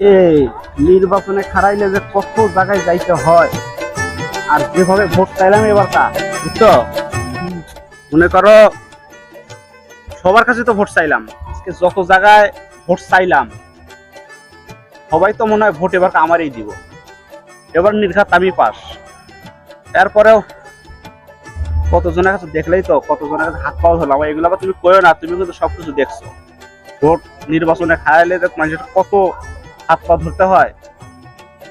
এই নির্বাচনে খারাইলে যে কত জায়গায় যাইতে হয়? আর যেভাবে ভোট চাইলাম এবারটা বুঝছ? মনে করো, সবার কাছে তো ভোট চাইলাম, আজকে যত জায়গায় ভোট চাইলাম, সবাই তো মনে হয় ভোট এবার আমারই দিব। এবার নির্ঘাত আমি পাস। এরপরেও কতজনের কাছে দেখলেই তো, কতজনের কাছে হাত পাওয়া আমার এগুলো আবার তুমি কয়ো না, তুমি কিন্তু সবকিছু দেখছ। ভোট নির্বাচনে খাইলে মানুষের কত হাত পা ধরতে হয়।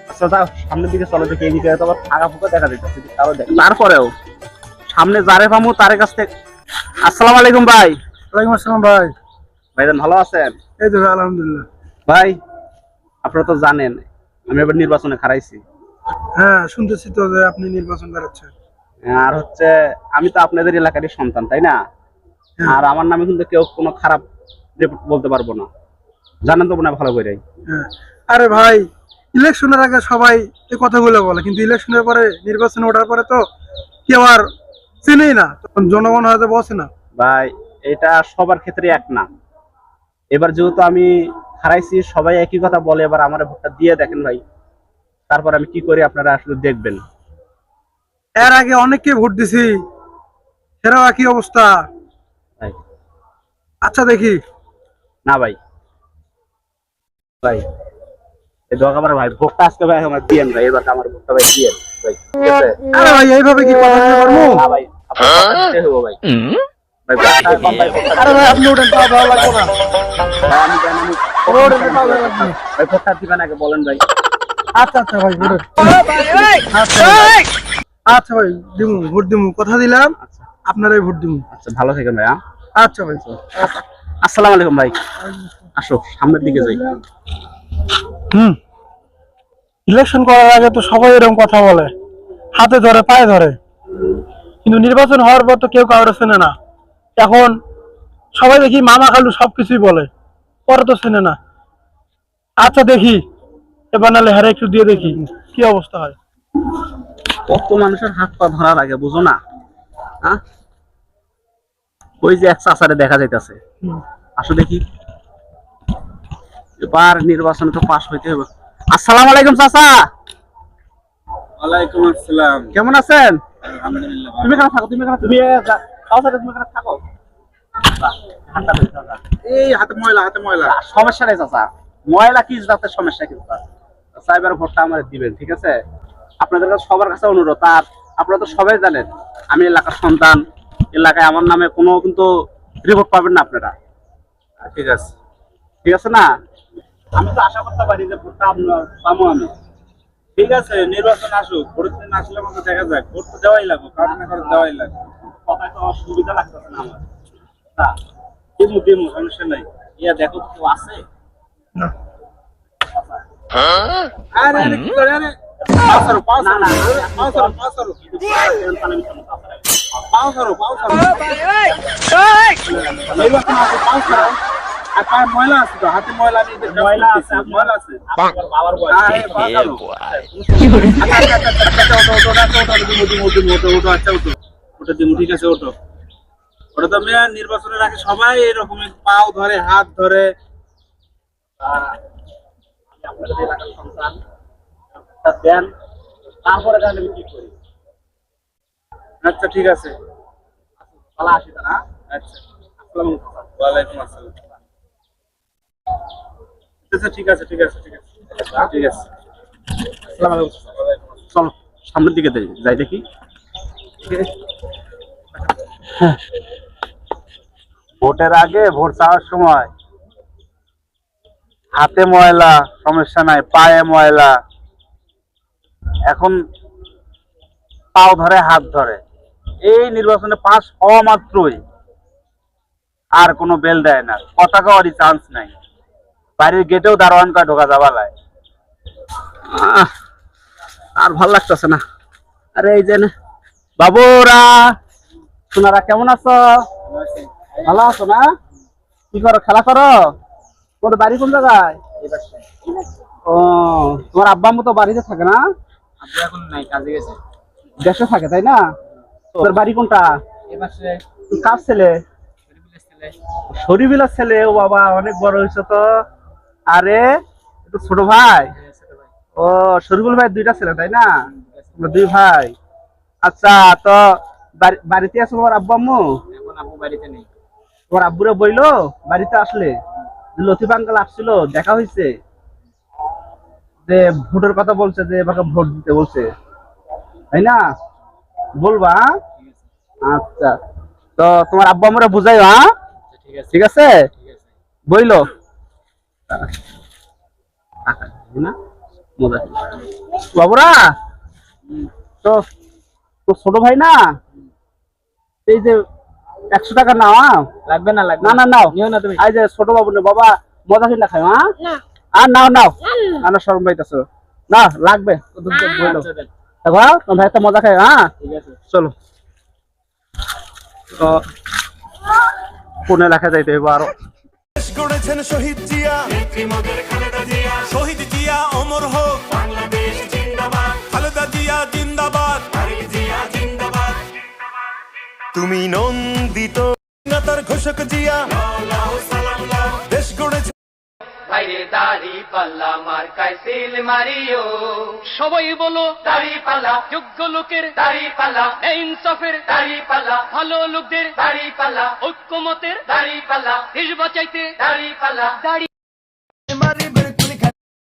আচ্ছা সামনের দিকে চলো দেখি এদিকে তো আবার ফাঁকা ফুকা দেখা তারও দেখ তারপরেও সামনে যারে পামু তার কাছ থেকে আসসালামু আলাইকুম ভাই। ওয়ালাইকুম আসসালাম ভাই। ভাইজান ভালো আছেন? এই তো আলহামদুলিল্লাহ। ভাই আপনারা তো জানেন আমি এবার নির্বাচনে খারাইছি হ্যাঁ শুনতেছি তো যে আপনি নির্বাচন করাচ্ছেন। আর হচ্ছে আমি তো আপনাদের এলাকারই সন্তান তাই না? হ্যাঁ। আর আমার নামে কিন্তু কেউ কোনো খারাপ বলতে পারব না। জানেন তো মনে ভালো করে হ্যাঁ। আরে ভাই ইলেকশনের আগে সবাই এই কথাগুলো বলে কিন্তু ইলেকশনের পরে নির্বাচনে ওঠার পরে তো কেউ আর চেনেই না তখন জনগণ হয়তো বসে না। ভাই এটা সবার ক্ষেত্রে এক না। এবার যেহেতু আমি হারাইছি সবাই একই কথা বলে এবার আমার ভোটটা দিয়ে দেখেন ভাই তারপর আমি কি করি আপনারা আসলে দেখবেন। এর আগে অনেককে ভোট দিছি সেরাও একই অবস্থা। আচ্ছা দেখি। না ভাই। ভাই এই দোয়া আমার ভাই আজকে ভাই আমার দিয়েন ভাই এবার আমার ভাই দিয়েন ভাই ঠিক আছে? আরে ভাই এইভাবে কি কথা বলতে পারব? না ভাই হব ভাই। ভাই ভাই আরে ভাই আপনি ভালো লাগবে না। আমি জানি আমি- ভালো লাগবে না। ভাই দিবেন আগে বলেন ভাই। আচ্ছা আচ্ছা ভাই আচ্ছা ভাই। আচ্ছা ভাই দিমু ভোট দিমু কথা দিলাম। আচ্ছা। আপনারাই ভোট দিমু। আচ্ছা ভালো থাকেন ভাই? আচ্ছা ভাই। আসসালামু আলাইকুম ভাই। আসো সামনের দিকে যাই। হুম। ইলেকশন করার আগে তো সবাই এরকম কথা বলে। হাতে ধরে পায়ে ধরে। কিন্তু নির্বাচন হওয়ার পর তো কেউ কাউরে চেনে না। এখন সবাই দেখি মামা খালু সবকিছুই বলে। পরে তো চেনে না। আচ্ছা দেখি। এবার নাহলে হারে একটু দিয়ে দেখি। কি অবস্থা হয়? কত মানুষের হাত পা ধরা লাগে বুঝো না? হ্যাঁ? ওই যে এক চাচারে দেখা যাইতেছে। আসো দেখি। এবার নির্বাচনে তো পাশ হইতে হবে আসসালামু আলাইকুম চাচা। ওয়ালাইকুম আসসালাম। কেমন আছেন? আলহামদুলিল্লাহ তুমি কেন থাকো তুমি কেন তুমি যা- চাচা তুমি কেন থাকো। এই হাতে ময়লা হাতে ময়লা। সমস্যা নেই চাচা। ময়লা কি সমস্যা কিন্তু চাচা? এবার ভোটটা আমার দিবেন ঠিক আছে? আপনাদের কাছে সবার কাছে অনুরোধ আর আপনারা তো সবাই জানেন আমি এলাকার সন্তান। এলাকায় আমার নামে কোনো কিন্তু রিপোর্ট পাবেন না আপনারা। ঠিক আছে। ঠিক আছে না? আমি তো আশা করতে পারি যে ভোটটা আপনার পাবো আমি ঠিক আছে নির্বাচন আসুক ভোট দিন আসলে মতো দেখা যাক ভোট তো দেওয়াই লাগবে কারণ না কারণ দেওয়াই লাগবে কথায় তো সুবিধা লাগতেছে না আমার তা, দিমু দিমু সমস্যা নাই ইয়া দেখো কেউ আছে আরে আরে কি করে আরে পাও সরো পাও না সরো না পাও ময়লা আছে তো হাতে ময়লা নেই যে ময়লা আছে, ময়লা আছে বাবার বয়স আরে পাও সরো আচ্ছা আচ্ছা আচ্ছা আচ্ছা ওটো আচ্ছা দিমু আচ্ছা ঠিক আছে ওটো ওটা তো মেয়ে নির্বাচনের আগে সবাই এরকম পাও ধরে হাত ধরে আপনাদের এলাকার সন্তান দেন তারপরে কি করি আচ্ছা ঠিক আছে পালা আসি না আচ্ছা আসসালামু আলাইকুম ওয়ালাইকুম আসসালাম আচ্ছা ঠিক আছে ঠিক আছে ঠিক আছে। ঠিক আছে। আসসালামু আলাইকুম। চলো সামনের দিকে যাই দেখি। ভোটের আগে ভোট চাওয়ার সময় হাতে ময়লা সমস্যা নাই পায়ে ময়লা। এখন পাও ধরে হাত ধরে। এই নির্বাচনে পাস হওয়া মাত্রই আর কোনো বেল দেয় না। কথা কওয়ারই চান্স নাই। বাড়ির গেটেও দারোয়ান কা ঢোকা যাবা আহ, আর ভালো লাগতেছে না। আরে এই যে বাবুরা সোনারা কেমন আছো? ভালো আছো না? কি করো খেলা করো? তোমার বাড়ি কোন জায়গায়? ও তোমার আব্বা আম্মু তো বাড়িতে থাকে না? এখন নাই কাজে গেছে। দেশে থাকে তাই না? তোর বাড়ি কোনটা? কার ছেলে। শরীফিলার ছেলে ও বাবা অনেক বড় হয়েছে তো। আরে একটু ছোট ভাই? ও শরীফুল ভাই দুইটা ছেলে তাই না? দুই ভাই। আচ্ছা তো বাড়িতে আছে তোমার আব্বু আম্মু? তোমার আব্বুরে বইলো? বাড়িতে আসলে? লতিফ আঙ্কাল আসছিল দেখা হয়েছে যে ভোটের কথা বলছে যে এবার ভোট দিতে বলছে। তাই না? বলবা হ্যাঁ? আচ্ছা। তো তোমার আব্বু আমরা বুঝাই হ্যাঁ? ঠিক আছে? ঠিক আছে। বইলো? বাবুরা তো তো ছোট ভাই না এই যে একশো টাকা নাও হ্যাঁ? লাগবে না লাগবে না না। নাও। নিও না তুমি। এই যে ছোট বাবু নে বাবা মজা কিনা খাই হ্যাঁ? আর নাও নাও। না না শরম পাইতেছ। না লাগবে। তো আচ্ছা। দেখো তোমার ভাই একটা মজা খাই হ্যাঁ? ঠিক আছে। চলো। তো ফোনে লেখা যাইতে হইব আরও। গড়েছেন শহীদ জিয়া। শহীদ জিয়া অমর হোক। বাংলাদেশ জিন্দাবাদ। খালেদা জিয়া জিন্দাবাদ। তুমি নন্দিত। তার ঘোষক জিয়া। দেশ গড়েছে বাইরে দাড়ি পাল্লা মার্কায় সিল মারিও। সবাই বলো দাড়ি পাল্লা। যোগ্য লোকের দাড়ি পাল্লা। ইনসাফের দাড়ি পাল্লা। ভালো লোকদের দাড়ি পাল্লা। ঐক্যমতের দাড়ি পাল্লা। দেশ বাঁচাইতে দাড়ি পাল্লা। দাড়ি